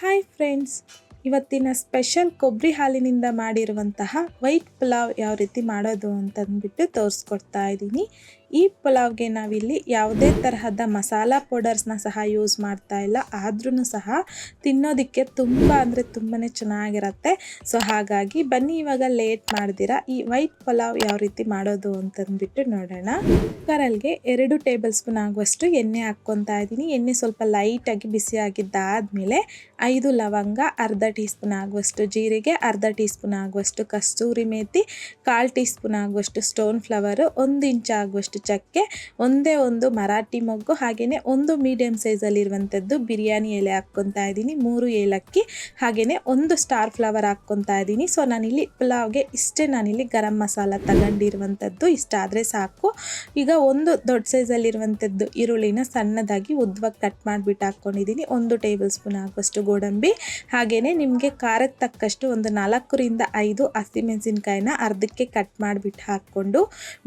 Hi friends ಇವತ್ತಿನ special ಕೊಬ್ಬರಿ ಹಾಲಿನಿಂದ ಮಾಡಿರುವಂತಹ ವೈಟ್ ಪುಲಾವ್ ಯಾವ ರೀತಿ ಮಾಡೋದು ಅಂತಂದ್ಬಿಟ್ಟು ತೋರಿಸ್ಕೊಡ್ತಾ ಇದ್ದೀನಿ. ಈ ಪಲಾವ್ಗೆ ನಾವಿಲ್ಲಿ ಯಾವುದೇ ತರಹದ ಮಸಾಲ ಪೌಡರ್ಸ್ನ ಸಹ ಯೂಸ್ ಮಾಡ್ತಾ ಇಲ್ಲ. ಆದ್ರೂ ಸಹ ತಿನ್ನೋದಕ್ಕೆ ತುಂಬ ಅಂದರೆ ತುಂಬಾ ಚೆನ್ನಾಗಿರತ್ತೆ. ಸೊ, ಹಾಗಾಗಿ ಬನ್ನಿ ಇವಾಗ ಲೇಟ್ ಮಾಡ್ದಿರಾ. ಈ ವೈಟ್ ಪಲಾವ್ ಯಾವ ರೀತಿ ಮಾಡೋದು ಅಂತಂದ್ಬಿಟ್ಟು ನೋಡೋಣ. ಕುಕ್ಕರಲ್ಲಿಗೆ ಎರಡು ಟೇಬಲ್ ಸ್ಪೂನ್ ಆಗುವಷ್ಟು ಎಣ್ಣೆ ಹಾಕ್ಕೊತಾ ಇದ್ದೀನಿ. ಎಣ್ಣೆ ಸ್ವಲ್ಪ ಲೈಟಾಗಿ ಬಿಸಿ ಆಗಿದ್ದಾದಮೇಲೆ ಐದು ಲವಂಗ, ಅರ್ಧ ಟೀ ಸ್ಪೂನ್ ಆಗುವಷ್ಟು ಜೀರಿಗೆ, ಅರ್ಧ ಟೀ ಸ್ಪೂನ್ ಆಗುವಷ್ಟು ಕಸ್ತೂರಿ ಮೇಥಿ ಕಾಲು ಟೀ ಸ್ಪೂನ್ ಆಗುವಷ್ಟು ಸ್ಟೋನ್ ಫ್ಲವರು, ಒಂದು ಇಂಚ್ ಆಗುವಷ್ಟು ಚಕ್ಕೆ ಒಂದೇ ಒಂದು ಮರಾಠಿ ಮೊಗ್ಗು ಹಾಗೆಯೇ ಒಂದು ಮೀಡಿಯಮ್ ಸೈಜಲ್ಲಿರುವಂಥದ್ದು ಬಿರಿಯಾನಿ ಎಲೆ ಹಾಕ್ಕೊತಾ ಇದ್ದೀನಿ. ಮೂರು ಏಲಕ್ಕಿ ಹಾಗೆಯೇ ಒಂದು ಸ್ಟಾರ್ ಫ್ಲವರ್ ಹಾಕ್ಕೊತಾ ಇದ್ದೀನಿ. ಸೊ ನಾನಿಲ್ಲಿ ಪುಲಾವ್ಗೆ ಇಷ್ಟೇ ನಾನಿಲ್ಲಿ ಗರಂ ಮಸಾಲ ತಗೊಂಡಿರುವಂಥದ್ದು ಇಷ್ಟ ಆದರೆ ಸಾಕು. ಈಗ ಒಂದು ದೊಡ್ಡ ಸೈಜಲ್ಲಿರುವಂಥದ್ದು ಈರುಳ್ಳಿನ ಸಣ್ಣದಾಗಿ ಉದ್ದವಾಗಿ ಕಟ್ ಮಾಡಿಬಿಟ್ಟು ಹಾಕ್ಕೊಂಡಿದ್ದೀನಿ ಒಂದು ಟೇಬಲ್ ಸ್ಪೂನ್ ಆಗುವಷ್ಟು ಗೋಡಂಬಿ ಹಾಗೆಯೇ ನಿಮಗೆ ಖಾರಕ್ಕೆ ತಕ್ಕಷ್ಟು ಒಂದು ನಾಲ್ಕರಿಂದ ಐದು ಹಸಿಮೆಣಸಿನ್ಕಾಯಿನ ಅರ್ಧಕ್ಕೆ ಕಟ್ ಮಾಡಿಬಿಟ್ಟು ಹಾಕ್ಕೊಂಡು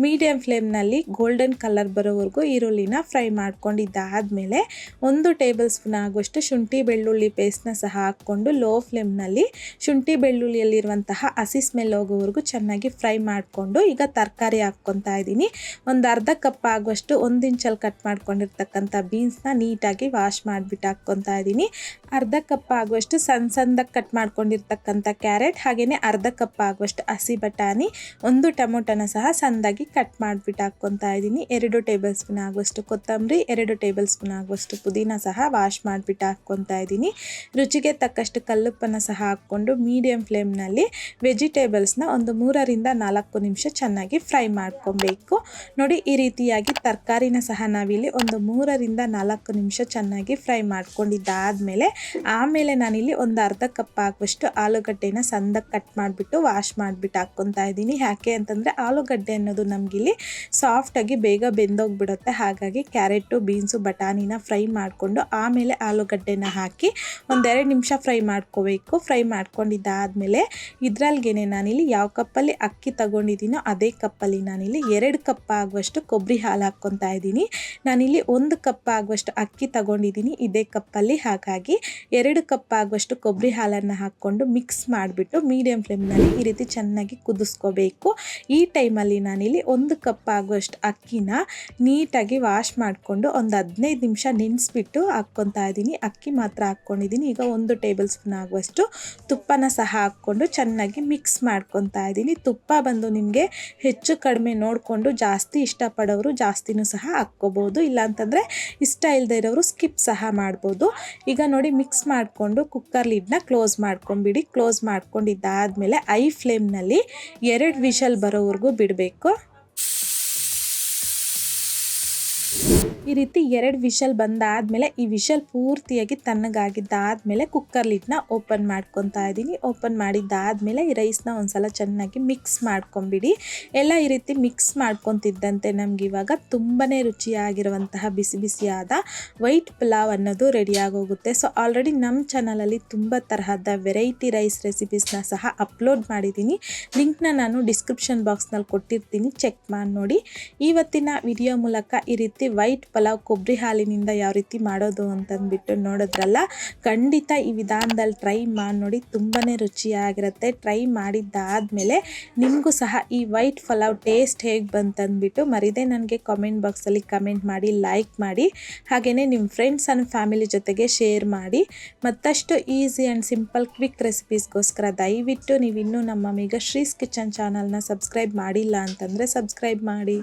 ಮೀಡಿಯಂ ಫ್ಲೇಮ್ನಲ್ಲಿ ಗೋಲ್ಡನ್ ಕಲರ್ ಬರೋವರೆಗೂ ಈರುಳ್ಳಿನ ಫ್ರೈ ಮಾಡ್ಕೊಂಡಿದ್ದಾದಮೇಲೆ ಒಂದು ಟೇಬಲ್ ಸ್ಪೂನ್ ಆಗುವಷ್ಟು ಶುಂಠಿ ಬೆಳ್ಳುಳ್ಳಿ ಪೇಸ್ಟ್ನ ಸಹ ಹಾಕ್ಕೊಂಡು ಲೋ ಫ್ಲೇಮ್ನಲ್ಲಿ ಶುಂಠಿ ಬೆಳ್ಳುಳ್ಳಿಯಲ್ಲಿರುವಂತಹ ಹಸಿ ಸ್ಮೆಲ್ ಹೋಗೋವರೆಗೂ ಚೆನ್ನಾಗಿ ಫ್ರೈ ಮಾಡಿಕೊಂಡು ಈಗ ತರಕಾರಿ ಹಾಕ್ಕೊತಾ ಇದ್ದೀನಿ. ಒಂದು ಅರ್ಧ ಕಪ್ ಆಗುವಷ್ಟು ಒಂದು ಇಂಚಲ್ಲಿ ಕಟ್ ಮಾಡ್ಕೊಂಡಿರ್ತಕ್ಕಂಥ ಬೀನ್ಸ್ನ ನೀಟಾಗಿ ವಾಶ್ ಮಾಡಿಬಿಟ್ಟು ಹಾಕ್ಕೊತಾ ಇದ್ದೀನಿ. ಅರ್ಧ ಕಪ್ ಆಗುವಷ್ಟು ಸಣ್ಣ ಸಣ್ಣದಾಗಿ ಕಟ್ ಮಾಡ್ಕೊಂಡಿರ್ತಕ್ಕಂಥ ಕ್ಯಾರೆಟ್ ಹಾಗೆಯೇ ಅರ್ಧ ಕಪ್ ಆಗುವಷ್ಟು ಹಸಿ ಬಟಾಣಿ, ಒಂದು ಟೊಮೊಟೊನ ಸಹ ಸಣ್ಣದಾಗಿ ಕಟ್ ಮಾಡಿಬಿಟ್ಟು ಹಾಕ್ಕೊತಾ ಇದ್ದೀನಿ. ಎರಡು ಟೇಬಲ್ ಸ್ಪೂನ್ ಆಗುವಷ್ಟು ಕೊತ್ತಂಬರಿ, ಎರಡು ಟೇಬಲ್ ಸ್ಪೂನ್ ಆಗುವಷ್ಟು ಪುದೀನ ಸಹ ವಾಶ್ ಮಾಡಿಬಿಟ್ಟು ಹಾಕ್ಕೊತಾ ಇದ್ದೀನಿ. ರುಚಿಗೆ ತಕ್ಕಷ್ಟು ಕಲ್ಲುಪ್ಪನ್ನು ಸಹ ಹಾಕ್ಕೊಂಡು ಮೀಡಿಯಂ ಫ್ಲೇಮ್ನಲ್ಲಿ ವೆಜಿಟೇಬಲ್ಸ್ನ ಒಂದು ಮೂರರಿಂದ ನಾಲ್ಕು ನಿಮಿಷ ಚೆನ್ನಾಗಿ ಫ್ರೈ ಮಾಡ್ಕೊಬೇಕು. ನೋಡಿ, ಈ ರೀತಿಯಾಗಿ ತರಕಾರಿನ ಸಹ ನಾವಿಲ್ಲಿ ಒಂದು ಮೂರರಿಂದ ನಾಲ್ಕು ನಿಮಿಷ ಚೆನ್ನಾಗಿ ಫ್ರೈ ಮಾಡ್ಕೊಂಡಿದ್ದಾದಮೇಲೆ ಆಮೇಲೆ ನಾನಿಲ್ಲಿ ಒಂದು ಅರ್ಧ ಕಪ್ ಆಗುವಷ್ಟು ಆಲೂಗಡ್ಡೆನ ಸಂದ ಕಟ್ ಮಾಡಿಬಿಟ್ಟು ವಾಶ್ ಮಾಡಿಬಿಟ್ಟು ಹಾಕ್ಕೊತಾ ಇದ್ದೀನಿ. ಯಾಕೆ ಅಂತಂದರೆ ಆಲೂಗಡ್ಡೆ ಅನ್ನೋದು ನಮಗಿಲ್ಲಿ ಸಾಫ್ಟಾಗಿ ಬೇಗ ಬೆಂದೋಗ್ಬಿಡುತ್ತೆ. ಹಾಗಾಗಿ ಕ್ಯಾರೆಟು ಬೀನ್ಸು, ಬಟಾಣಿನ ಫ್ರೈ ಮಾಡಿಕೊಂಡು ಆಮೇಲೆ ಆಲೂಗಡ್ಡೆನ ಹಾಕಿ ಒಂದೆರಡು ನಿಮಿಷ ಫ್ರೈ ಮಾಡ್ಕೋಬೇಕು. ಫ್ರೈ ಮಾಡ್ಕೊಂಡಿದ್ದಾದಮೇಲೆ ಇದ್ರಲ್ಲಿಗೆ ನಾನಿಲ್ಲಿ ಯಾವ ಕಪ್ಪಲ್ಲಿ ಅಕ್ಕಿ ತಗೊಂಡಿದ್ದೀನೋ ಅದೇ ಕಪ್ಪಲ್ಲಿ ನಾನಿಲ್ಲಿ ಎರಡು ಕಪ್ ಆಗುವಷ್ಟು ಕೊಬ್ಬರಿ ಹಾಲು ಹಾಕ್ಕೊತಾ ಇದ್ದೀನಿ. ನಾನಿಲ್ಲಿ ಒಂದು ಕಪ್ ಆಗುವಷ್ಟು ಅಕ್ಕಿ ತಗೊಂಡಿದ್ದೀನಿ, ಇದೇ ಕಪ್ಪಲ್ಲಿ. ಹಾಗಾಗಿ ಎರಡು ಕಪ್ ಆಗುವಷ್ಟು ಕೊಬ್ಬರಿ ಹಾಲನ್ನು ಹಾಕ್ಕೊಂಡು ಮಿಕ್ಸ್ ಮಾಡಿಬಿಟ್ಟು ಮೀಡಿಯಂ ಫ್ಲೇಮ್ನಲ್ಲಿ ಈ ರೀತಿ ಚೆನ್ನಾಗಿ ಕುದಿಸ್ಕೋಬೇಕು. ಈ ಟೈಮಲ್ಲಿ ನಾನಿಲ್ಲಿ ಒಂದು ಕಪ್ ಆಗುವಷ್ಟು ಅಕ್ಕಿನ ನೀಟಾಗಿ ವಾಶ್ ಮಾಡಿಕೊಂಡು ಒಂದು ಹದಿನೈದು ನಿಮಿಷ ನೆನೆಸ್ಬಿಟ್ಟು ಹಾಕ್ಕೊತಾ ಇದ್ದೀನಿ. ಅಕ್ಕಿ ಮಾತ್ರ ಹಾಕ್ಕೊಂಡಿದ್ದೀನಿ. ಈಗ ಒಂದು ಟೇಬಲ್ ಸ್ಪೂನ್ ಆಗುವಷ್ಟು ತುಪ್ಪನ ಸಹ ಹಾಕ್ಕೊಂಡು ಚೆನ್ನಾಗಿ ಮಿಕ್ಸ್ ಮಾಡ್ಕೊತಾ ಇದ್ದೀನಿ. ತುಪ್ಪ ಬಂದು ನಿಮಗೆ ಹೆಚ್ಚು ಕಡಿಮೆ ನೋಡಿಕೊಂಡು ಜಾಸ್ತಿ ಇಷ್ಟಪಡೋರು ಜಾಸ್ತಿನೂ ಸಹ ಹಾಕ್ಕೋಬೋದು. ಇಲ್ಲಾಂತಂದರೆ ಇಷ್ಟ ಇಲ್ಲದೆ ಇರೋರು ಸ್ಕಿಪ್ ಸಹ ಮಾಡ್ಬೋದು. ಈಗ ನೋಡಿ ಮಿಕ್ಸ್ ಮಾಡಿಕೊಂಡು ಕುಕ್ಕರ್ ಲಿಡ್ನ ಕ್ಲೋಸ್ ಮಾಡ್ಕೊಂಬಿಡಿ. ಕ್ಲೋಸ್ ಮಾಡ್ಕೊಂಡಿದ್ದಾದಮೇಲೆ ಐ ಫ್ಲೇಮ್ನಲ್ಲಿ ಎರಡು ವಿಷಲ್ ಬರೋವರೆಗೂ ಬಿಡಬೇಕು. ಈ ರೀತಿ ಎರಡು ವಿಷಲ್ ಬಂದಾದಮೇಲೆ ಈ ವಿಷಲ್ ಪೂರ್ತಿಯಾಗಿ ತಣ್ಣಗಾಗಿದ್ದಾದಮೇಲೆ ಕುಕ್ಕರ್ ಲಿಡ್ನ ಓಪನ್ ಮಾಡ್ಕೊತಾ ಇದ್ದೀನಿ. ಓಪನ್ ಮಾಡಿದ್ದಾದಮೇಲೆ ಈ ರೈಸ್ನ ಒಂದ್ಸಲ ಚೆನ್ನಾಗಿ ಮಿಕ್ಸ್ ಮಾಡ್ಕೊಂಬಿಡಿ. ಎಲ್ಲ ಈ ರೀತಿ ಮಿಕ್ಸ್ ಮಾಡ್ಕೊತಿದ್ದಂತೆ ನಮ್ಗೆ ಇವಾಗ ತುಂಬಾ ರುಚಿಯಾಗಿರುವಂತಹ ಬಿಸಿ ಬಿಸಿಯಾದ ವೈಟ್ ಪಲಾವ್ ಅನ್ನೋದು ರೆಡಿಯಾಗೋಗುತ್ತೆ ಸೊ ಆಲ್ರೆಡಿ ನಮ್ಮ ಚಾನಲಲ್ಲಿ ತುಂಬ ತರಹದ ವೆರೈಟಿ ರೈಸ್ ರೆಸಿಪೀಸ್ನ ಸಹ ಅಪ್ಲೋಡ್ ಮಾಡಿದ್ದೀನಿ. ಲಿಂಕ್ನ ನಾನು ಡಿಸ್ಕ್ರಿಪ್ಷನ್ ಬಾಕ್ಸ್ನಲ್ಲಿ ಕೊಟ್ಟಿರ್ತೀನಿ. ಚೆಕ್ ಮಾಡಿ ನೋಡಿ. ಇವತ್ತಿನ ವಿಡಿಯೋ ಮೂಲಕ ಈ ರೀತಿ ವೈಟ್ ಪಲಾವ್ ಕೊಬ್ಬರಿ ಹಾಲಿನಿಂದ ಯಾವ ರೀತಿ ಮಾಡೋದು ಅಂತಂದ್ಬಿಟ್ಟು ನೋಡಿದ್ರಲ್ಲ, ಖಂಡಿತ ಈ ವಿಧಾನದಲ್ಲಿ ಟ್ರೈ ಮಾಡಿ ನೋಡಿ ತುಂಬಾ ರುಚಿಯಾಗಿರುತ್ತೆ. ಟ್ರೈ ಮಾಡಿದ್ದಾದಮೇಲೆ ನಿಮಗೂ ಸಹ ಈ ವೈಟ್ ಪಲಾವ್ ಟೇಸ್ಟ್ ಹೇಗೆ ಬಂತಂದ್ಬಿಟ್ಟು ಮರಿದೇ ನನಗೆ ಕಾಮೆಂಟ್ ಬಾಕ್ಸಲ್ಲಿ ಕಮೆಂಟ್ ಮಾಡಿ ಲೈಕ್ ಮಾಡಿ ಹಾಗೆಯೇ ನಿಮ್ಮ ಫ್ರೆಂಡ್ಸ್ ಆ್ಯಂಡ್ ಫ್ಯಾಮಿಲಿ ಜೊತೆಗೆ ಶೇರ್ ಮಾಡಿ. ಮತ್ತಷ್ಟು ಈಸಿ ಆ್ಯಂಡ್ ಸಿಂಪಲ್ ಕ್ವಿಕ್ ರೆಸಿಪೀಸ್ಗೋಸ್ಕರ ದಯವಿಟ್ಟು ನೀವು ಇನ್ನೂ ನಮ್ಮ ಶ್ರೀಸ್ ಕಿಚನ್ ಚಾನಲ್ನ ಸಬ್ಸ್ಕ್ರೈಬ್ ಮಾಡಿಲ್ಲ ಅಂತಂದರೆ ಸಬ್ಸ್ಕ್ರೈಬ್ ಮಾಡಿ.